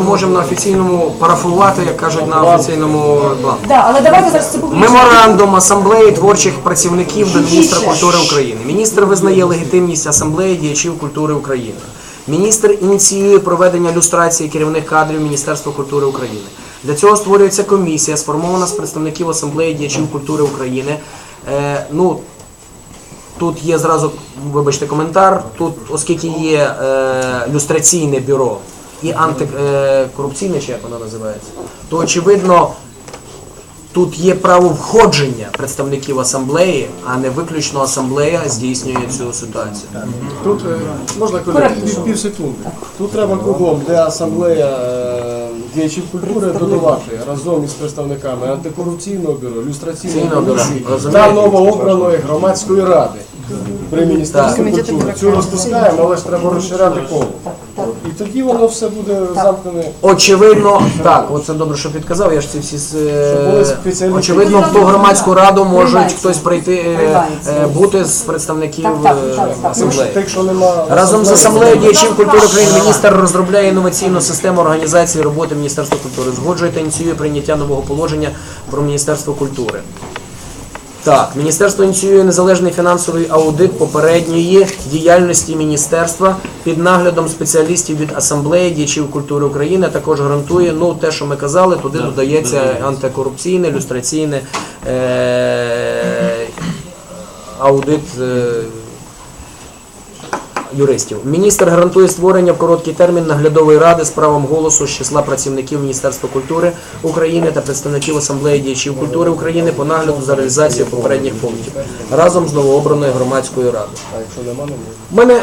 можемо на офіційному парафувати, як кажуть на офіційному. Да, але давайте зараз це публічно. Меморандум асамблеї творчих працівників до міністра культури України. Міністр визнає легітимність асамблеї діячів культури України. Міністр ініціює проведення люстрації керівних кадрів Міністерства культури України. Для цього створюється комісія, сформована з представників асамблеї діячів культури України. Е, ну, Тут є зразу, вибачте, коментар. Тут, оскільки є е, люстраційне бюро і антикорупційне, чи як воно називається, то очевидно тут є право входження представників асамблеї, а не виключно асамблея здійснює цю ситуацію. Тут е, можна колеги, пів, пів секунди. Тут треба кругом, де асамблея е, діячів культури додавати разом із представниками антикорупційного бюро, люстраційного Ційного бюро, комісії та новообраної громадської ради при міністерстві культури. Цю розпускаємо, але ж треба розширяти коло. І тоді воно все буде замкнене. Очевидно, так, оце добре, що підказав. Я ж ці всі з- е, були спеціалісти. очевидно, в ту громадську раду може Приймається. хтось прийти е, е, бути з представників Так, так, е, так, так. асамблеї. Тих, що нема Разом з асамблеєю діячів культури України міністр розробляє інноваційну систему організації роботи Міністерства культури, згоджує та ініціює прийняття нового положення про Міністерство культури. Так, міністерство ініціює незалежний фінансовий аудит попередньої діяльності міністерства під наглядом спеціалістів від асамблеї діячів культури України. Також гарантує ну те, що ми казали, туди додається антикорупційне, люстраційне е- аудит. Е- юристів. Міністр гарантує створення в короткий термін наглядової ради з правом голосу з числа працівників Міністерства культури України та представників асамблеї діячів культури України по нагляду за реалізацією попередніх пунктів разом з новообраною громадською радою. А. У мене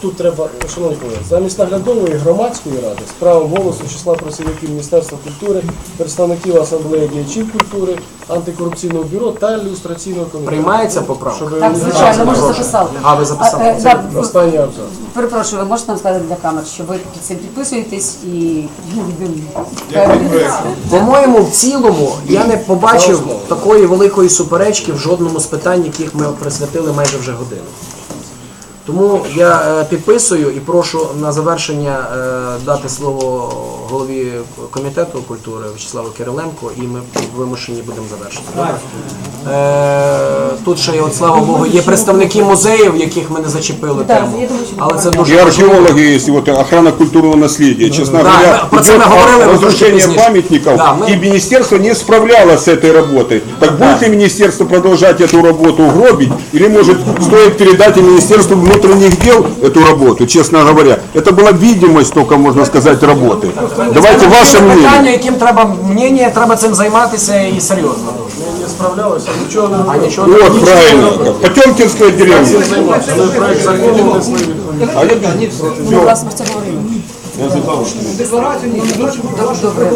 Тут треба, шановні колеги, замість наглядової громадської ради з правом голосу числа працівників Міністерства культури, представників асамблеї діячів культури, антикорупційного бюро та люстраційного комітету. приймається поправка. Щоб Так, звичайно, може записати. А, ви записали? Е, да, ви- Останній абзац. Перепрошую, ви можете нам сказати для камер, що ви під цим підписуєтесь і ну, По-моєму, в цілому я не побачив такої великої суперечки в жодному з питань, яких ми присвятили майже вже годину. Тому я е, підписую і прошу на завершення е, дати слово голові комітету культури Вячеславу Кириленко, і ми вимушені будемо завершити. Добре? Е, тут ще є, от, слава Богу, є представники музеїв, яких ми не зачепили Так, тему. я думаю, що Але це И дуже важливо. археологи есть, вот охрана культурного наследия. Честно Да, говоря, мы про это идет говорили, мы разрушение трошки пізніше. памятников, Да, мы- и министерство не справлялось с этой работой. Так будет ли министерство продолжать эту работу гробить, или может стоит передать и Министерству внутренних дел эту работу, честно говоря. Это была видимость только, можно сказать, работы. Давайте ваше Це питання, мнение. яким треба мнення, треба цим займатися і серйозно. Ми не справлялися, нічого не А робили. нічого не Вот, правильно. Потемкинская деревня. Займався. Ми проект закону внесли відповідь. ми власне про це говорили. Добре.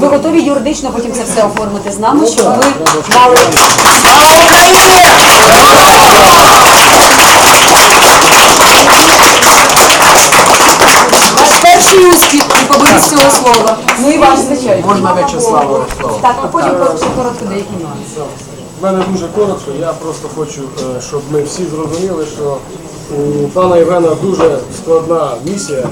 Ви готові юридично потім це все оформити з нами, щоб ви мали. Слава Україні! Цього слова. Ну і ваш, звичайно. Можна В'ячеславу слово. Так, а потім ще коротко деякі нюанси. В мене дуже коротко. Я просто хочу, е, щоб ми всі зрозуміли, що у пана Євгена дуже складна місія,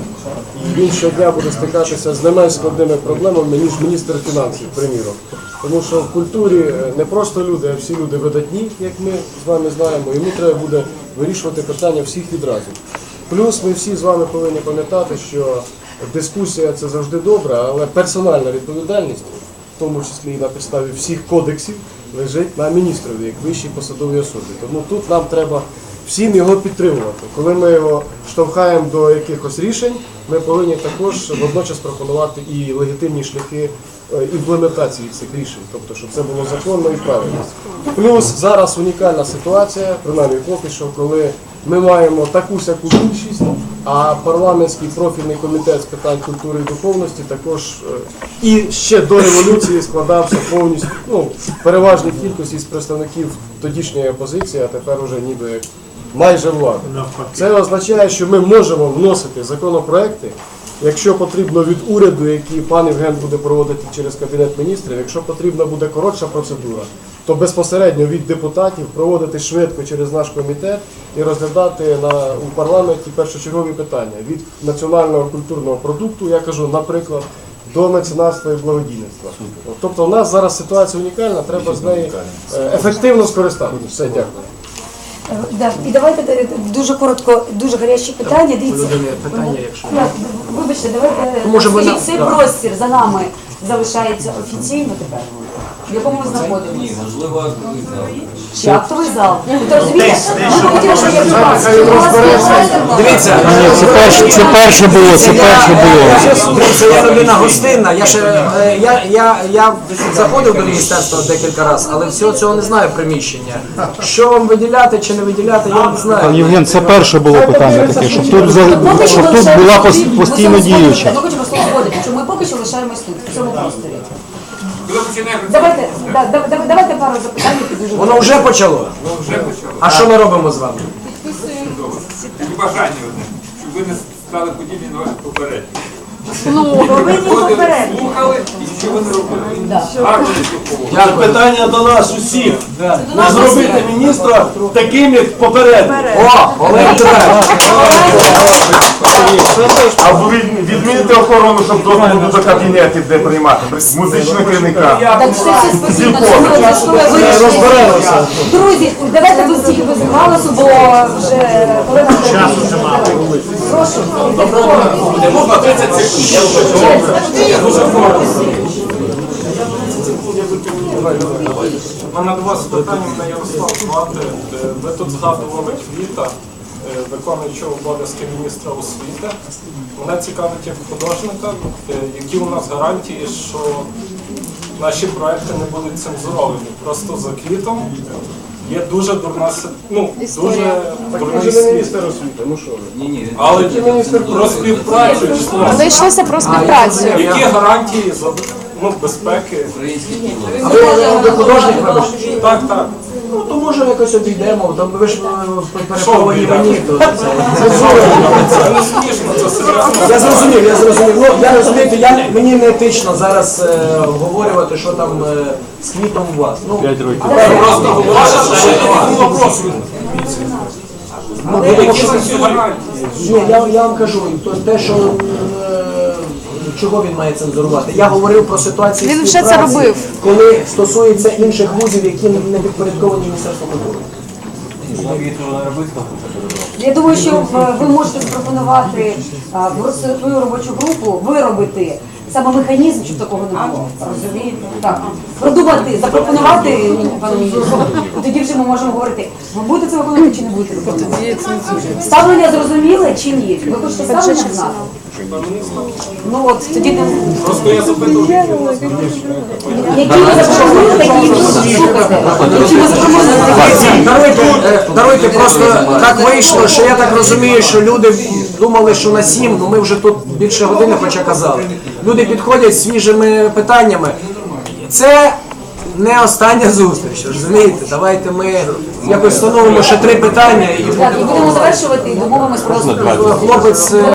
і він щодня буде стикатися з не менш складними проблемами, ніж міністр фінансів, приміром. Тому що в культурі е, не просто люди, а всі люди видатні, як ми з вами знаємо. Йому треба буде вирішувати питання всіх відразу. Плюс ми всі з вами повинні пам'ятати, що дискусія це завжди добре, але персональна відповідальність в тому числі і на підставі всіх кодексів, лежить на міністрові як вищій посадовій особі. Тому тут нам треба всім його підтримувати. Коли ми його штовхаємо до якихось рішень, ми повинні також водночас пропонувати і легітимні шляхи е, імплементації цих рішень, тобто, щоб це було законно і правильно. Плюс зараз унікальна ситуація, принаймні поки що, коли ми маємо таку сяку більшість, а парламентський профільний комітет з питань культури і духовності також е, і ще до революції складався повністю ну, переважній кількості з представників тодішньої опозиції, а тепер уже ніби як майже влада. Це означає, що ми можемо вносити законопроекти, якщо потрібно від уряду, який пан Євген буде проводити через кабінет міністрів, якщо потрібна буде коротша процедура, то безпосередньо від депутатів проводити швидко через наш комітет і розглядати на у парламенті першочергові питання від національного культурного продукту, я кажу, наприклад, до меценатства і благодійництва. От, Тобто, у нас зараз ситуація унікальна, треба з неї е, ефективно скористатися. Все, дякую. Е, Да, і давайте е, дуже коротко, дуже гарячі питання. Дивіться. Питання, якщо Вибачте, давайте Може, ви цей да. простір за нами залишається офіційно тепер. В якому ми знаходимося? Можливо, Чи актовий зал? Ви розумієте? Ми хотіли, щоб я. Дивіться, Це перше, це перше було, це перше було. Дивіться, я людина гостинна. Я ще е, я, я, я заходив до міністерства декілька разів, але всього цього не знаю приміщення. Що вам виділяти чи не виділяти, я не знаю. Євген, це перше було питання таке, щоб тут, за- щоб тут була пос- постійно діюча. Ми хочемо слово що ми поки що лишаємось тут, в цьому просторі. Давайте, да, да, да- давайте пару запитань, які дуже Воно вже почало. А що ми робимо з вами? І бажання одне, щоб ви не стали подібні на ваших попередників. Повинні попередити. Слухали і не робили. Гарно слухали. Питання до нас усіх. Не зробити міністра таким, як попередник. О, Олег Тепер. А ви відміните охорону, щоб доступ до кабінетів, де приймати музичного керівника. Так все спокійно, це. Друзі, давайте без всіх без бо вже час вже мало. Прошу. Можна 30 секунд. У мене до вас питання мене Ярослав звати. Е, Ви тут згадували квіта, е, виконуючого обов'язки міністра освіти. Мене цікавить як художника, е, які у нас гарантії, що наші проекти не будуть цензуровані. Просто за квітом є дуже дурна ну, дуже дурна дурний світ. освіти, ну що ви? Але про співпрацю. Але йшлося про співпрацю. Які гарантії за ну, безпеки? Ви художник. Так, так. Може якось обійдемо, то ви ж е, переховані мені. це- Це не смішно, це серйозно. Я зрозумів, я зрозумів. Ну, я розумієте, я, мені не етично зараз е, обговорювати, що там е, з квітом у вас. Ну, Просто говорите, що не було профілю. ну? Ні, я, я вам кажу, то те, що чого він має цензурувати. Я говорив про ситуацію. Він вже це співпраці, робив. Коли стосується інших вузів, які не підпорядковані Міністерству культури. Я думаю, що е, ви можете запропонувати е, в свою робочу групу виробити саме механізм, щоб такого не було. Розумієте? Так. Продумати, запропонувати пану міністру. І тоді вже ми можемо говорити, ви будете це виконувати чи не будете виконувати. Ставлення зрозуміле чи ні? Ви хочете ставлення знати? Ну от тоді не Просто я запитую. які ви запропонуєте, такі і будуть слухати. Які ви запропонуєте, такі. Даруйте, даруйте, просто так вийшло, що я так розумію, що люди думали, що на сім, ну ми вже тут більше години хоча казали. Люди підходять з свіжими питаннями. Це не остання зустріч, розумієте? Давайте ми якось встановимо ще три питання і будемо завершувати і домовимось просто хлопець. е,